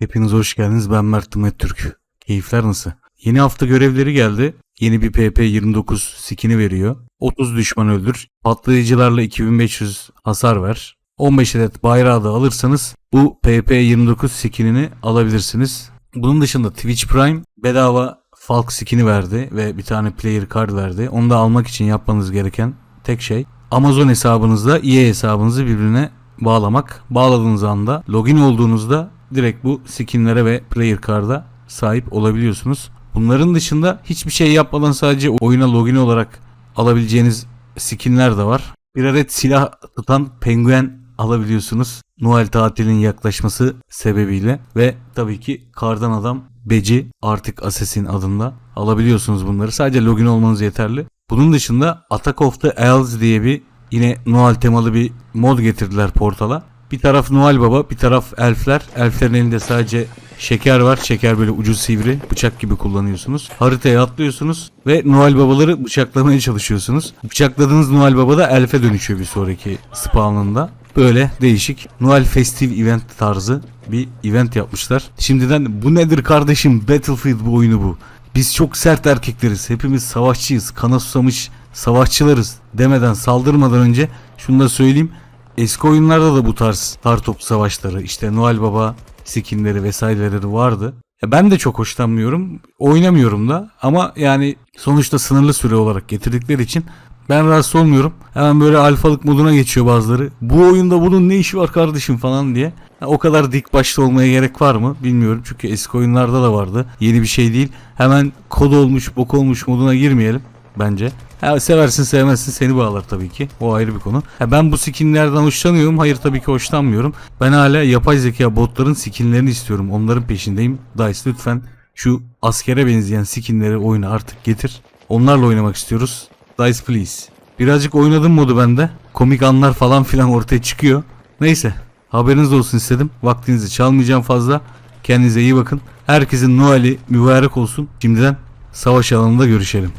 Hepiniz hoş geldiniz. Ben Mert Tümet Türk. Keyifler nasıl? Yeni hafta görevleri geldi. Yeni bir PP29 skin'i veriyor. 30 düşman öldür. Patlayıcılarla 2500 hasar ver. 15 adet bayrağı da alırsanız bu PP29 skin'ini alabilirsiniz. Bunun dışında Twitch Prime bedava Falk skin'i verdi ve bir tane player card verdi. Onu da almak için yapmanız gereken tek şey Amazon hesabınızla EA hesabınızı birbirine bağlamak. Bağladığınız anda login olduğunuzda direkt bu skinlere ve player card'a sahip olabiliyorsunuz. Bunların dışında hiçbir şey yapmadan sadece oyuna login olarak alabileceğiniz skinler de var. Bir adet silah tutan penguen alabiliyorsunuz. Noel tatilinin yaklaşması sebebiyle ve tabii ki kardan adam Beci artık Assassin adında alabiliyorsunuz bunları. Sadece login olmanız yeterli. Bunun dışında Attack of the Elves diye bir yine Noel temalı bir mod getirdiler portala. Bir taraf Noel Baba, bir taraf elfler. Elflerin elinde sadece şeker var. Şeker böyle ucu sivri, bıçak gibi kullanıyorsunuz. Haritaya atlıyorsunuz ve Noel Babaları bıçaklamaya çalışıyorsunuz. Bıçakladığınız Noel Baba da elfe dönüşüyor bir sonraki spawnında. Böyle değişik Noel Festive Event tarzı bir event yapmışlar. Şimdiden bu nedir kardeşim Battlefield bu oyunu bu. Biz çok sert erkekleriz. Hepimiz savaşçıyız. Kana susamış savaşçılarız demeden saldırmadan önce şunu da söyleyeyim. Eski oyunlarda da bu tarz tar top savaşları işte Noel Baba skinleri vesaireleri vardı. Ben de çok hoşlanmıyorum. Oynamıyorum da ama yani sonuçta sınırlı süre olarak getirdikleri için ben rahatsız olmuyorum. Hemen böyle alfalık moduna geçiyor bazıları. Bu oyunda bunun ne işi var kardeşim falan diye. O kadar dik başlı olmaya gerek var mı bilmiyorum. Çünkü eski oyunlarda da vardı. Yeni bir şey değil. Hemen kod olmuş, bok olmuş moduna girmeyelim bence. Ha, seversin sevmezsin seni bağlar tabii ki. O ayrı bir konu. Ha, ben bu skinlerden hoşlanıyorum. Hayır tabii ki hoşlanmıyorum. Ben hala yapay zeka botların skinlerini istiyorum. Onların peşindeyim. Dice lütfen şu askere benzeyen skinleri oyuna artık getir. Onlarla oynamak istiyoruz. Dice please. Birazcık oynadım modu bende. Komik anlar falan filan ortaya çıkıyor. Neyse. Haberiniz olsun istedim. Vaktinizi çalmayacağım fazla. Kendinize iyi bakın. Herkesin Noel'i mübarek olsun. Şimdiden savaş alanında görüşelim.